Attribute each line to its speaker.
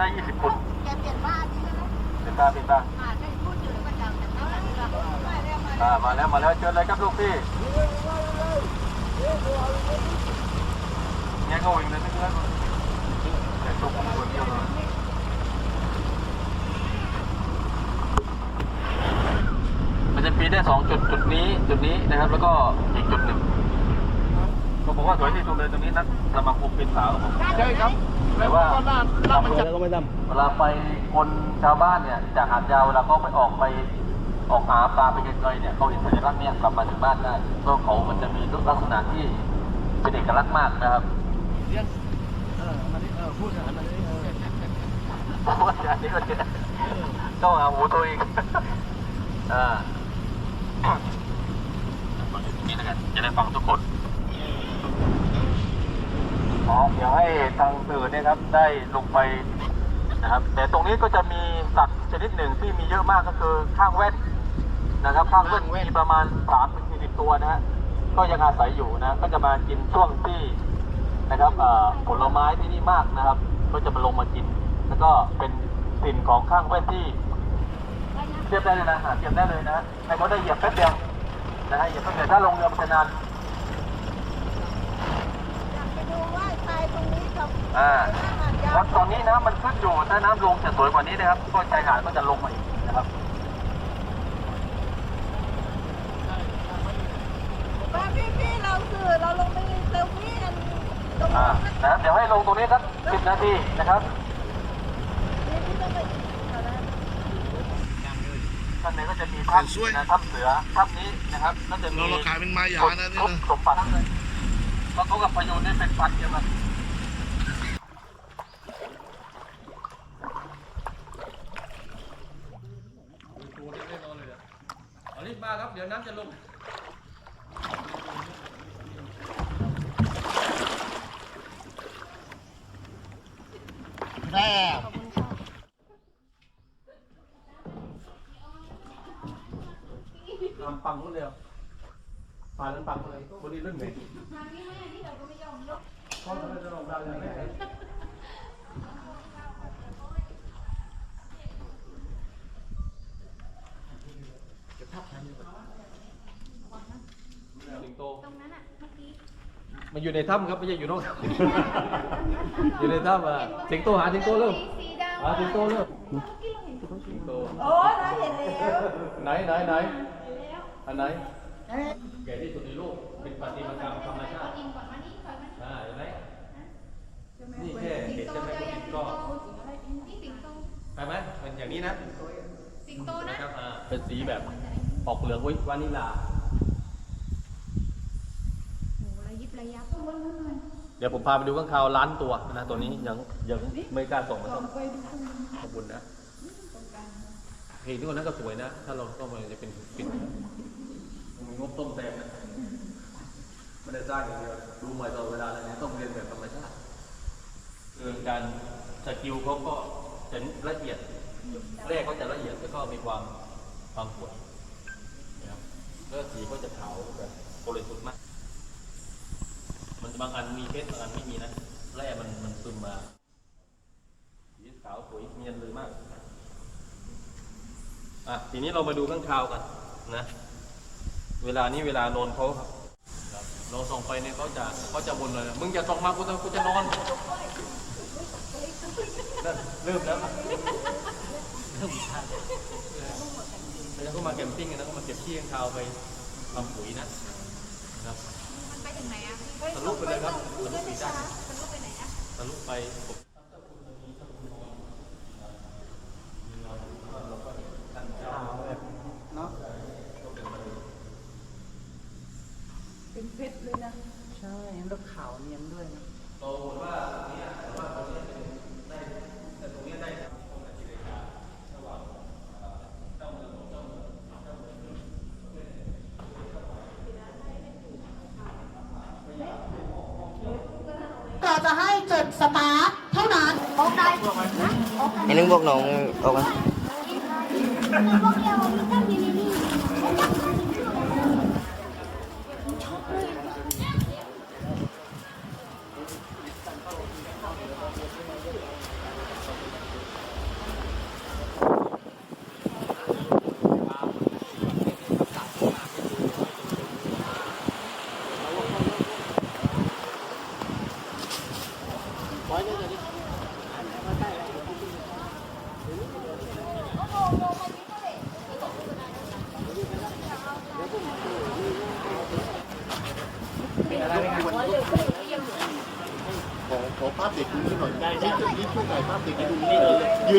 Speaker 1: ได้ยี่สิบคน
Speaker 2: แกเปลี่ยนบ้านนี่นะ
Speaker 1: เป็นตาเป็นตา
Speaker 2: อ่าได้พูดอยู่แล้วก็จำแต่ไม่ได้ไม่ได้มา
Speaker 1: อ่ามาแล้วมาแล้วเชิญเลยครับลูกพี่เนี่ยเขาวิ่งเลยไม่เชื่อแต่ลูกผมคนเดียวเลยมันจะปีนได้สองจุดจุดนี้จุดนี้นะครับ แล้วก็อีกจุดหนึ่ง เขาบอกว่าสวยที่สุดเลยตรงนี้นักสมาคมเป็นสาวครับผม
Speaker 3: ใช่ครับ
Speaker 1: แต่ว่า
Speaker 3: ก็น่าน่ามันจะ
Speaker 4: แล้วก็ไม่ด
Speaker 1: เวลาไปคนชาวบ้านเนี่ยจากหาดยาวเวลาเขาไปออกไปออกหาปลาไปไกลๆเนี่ยเขาเห็นสัญลักษณ์เนี่ยกลับมาถึงบ้านได้เพราะเขามันจะมีลักษณะที่เป็นเอกลักษณ์มากนะครับ
Speaker 3: เลี้ยงเออมาดิเออพูดกันมาดิเออ
Speaker 1: เพราะว่าอันนี้ก็จะต้องหาหมูตัวเองอ่านี่แล้วกันจะได้ฟังทุกคน อ๋อเดี๋ยวให้ทางสื่อเนี่ยครับได้ลงไปนะครับแต่ตรงนี้ก็จะมีสัตว์ชนิดหนึ่งที่มีเยอะมากก็คือข้างแว่นนะครับข้างแว่นมีประมาณ3ถึง40ตัวนะฮะก็ยังอาศัยอยู่นะก็จะมากินช่วงที่นะครับผลไม้ที่นี่มากนะครับ ก็จะมาลงมากิน แล้วก็เป็นสิ่นของข้างแว่นที่เทียบได้เลยนะหาเทียบได้เลยนะให้เขาได้เหยียบแป๊บเดียวนะฮะเหยียบแป๊บเดียวถ้าลงเรือมันจะนาน
Speaker 2: ดูว่าชายตรงนี้กับ
Speaker 1: อ่า
Speaker 2: หาดยา
Speaker 1: เพราะตอนนี้น้ำมันขึ้นอยู่ถ้าน้ำลงจะสวยกว่านี้นะครับ ก็ชายหาดก็จะลงมาอีกนะครับ
Speaker 2: ว่าพี่ๆเราคือเราลงไปเซลฟี่กันตรง
Speaker 1: อ่า
Speaker 2: นี้
Speaker 1: นะเดี๋ยวให้ลงตรงนี้สักสิบนาทีนะครับ
Speaker 2: ที่จะไปอะไร
Speaker 1: ข้างในก็จะมีถ้ำนะถ้ำเสือถ้ำนี้นะครับก็จะมี
Speaker 3: เราราคาเป็นไม้ยานะนี่
Speaker 1: ทุบ
Speaker 3: นะ
Speaker 1: สมบัติ เลยเพราะเขากับพยูนนี่เป็นพันเดียวกันเอารีบมาครับเดี๋ยวน้ำจะลง
Speaker 3: แร่
Speaker 1: ทำปังคนเดียว ผ่านนั้นปังเลยบนนี้เรื่องไหนเพราะเราจะลงดาวอย่างไรสิงโต
Speaker 2: ตรงนั้นอะเมื่อกี้
Speaker 1: มันอยู่ในถ้ำครับไม่ใช่อยู่นอกถ้ำอยู่ในถ้ำอะสิงโตหาสิงโตเริ่ม
Speaker 2: สีดำ
Speaker 1: หาสิงโตเริ่มสิงโต
Speaker 2: โอ้เราเห็นแล้ว
Speaker 1: ไหนไหนไหนอันไหน ใหญ่ที่สุดในโลก เป็นปฏิมากรรมธรรมชาติอ่าเห็นไหมนี่แค่เห็นใช่ไหมคุณก็
Speaker 2: นี่สิงโต
Speaker 1: ไปไหมมันอย่างนี้นะ
Speaker 2: สิงโตนะ
Speaker 1: นะครับอ่าเป็นสีแบบออกเหลืองวิวานิลา
Speaker 2: โหระยิบระยับ
Speaker 1: เดี๋ยวผมพาไปดูข้างคาวล้านตัวนะตัวนี้ยังยังไม่กล้าส่งมาส่งขอบคุณนะเฮ้ยตัวนั้นก็สวยนะ ถ้าเราต้องมันจะเป็นปิดมี งบต้มแซมนะไม่ได้สร้างอย่างเดียวดูใหม่ตลอดเวลาเลยนะต้องเรียนแบบธรรมชาติคือการสกิลเขาก็จะละเอียดแรกก็จะละเอียดแล้วก็มีความความสวยนะครับแล้วสีก็จะขาวแบบบริสุทธิ์มาก มันบางอันมีเพชรบางอันไม่มีนะแร่มันมันซึมมาสีขาวสวยเนียนเลยมากอะทีนี้เรามาดูข้างคาวกันนะ เวลานี้เวลานอนเขาครับครับเราส่องไปเนี่ยเขาจะเขาจะบ่นเลยมึงอย่าส่องมากูจะกูจะนอนนั่นเริ่มแล้วเริ่มแล้วก็มาแคมปิ้งกันนะก็มาเก็บขี้ข้างคาวไปทำปุ๋ยนะนะครับ
Speaker 2: มันไปถึงไหนอะ
Speaker 1: ทะลุไปเลยครับทะลุปีได้
Speaker 2: ทะลุไปไหนอะ
Speaker 1: ทะลุไปผม
Speaker 3: เนาะ
Speaker 2: เป็นเพชรเลยนะ
Speaker 3: ใช่แล้วขาวเนียนด้วยนะ
Speaker 1: โตว่าตรงนี้ว่าตรงนี้เป็นได้แต่ตรงนี้ได้ตรงกับที่เรการะหว่างเจ้าเมืองของเจ้าเมืองเจ้าเมือง
Speaker 5: เราจะให้จุด สตาร์ทเท่านั้นโอเค
Speaker 4: ไอ้นึงพวกน้องออกมา
Speaker 5: พวกเรามีตั้งอยู่ใข
Speaker 1: อขอภาพเด็กดูนิดหน่อยได้ไหมนี่ช่วยถ่ายภาพเด็กให้ดูนิดหน่อย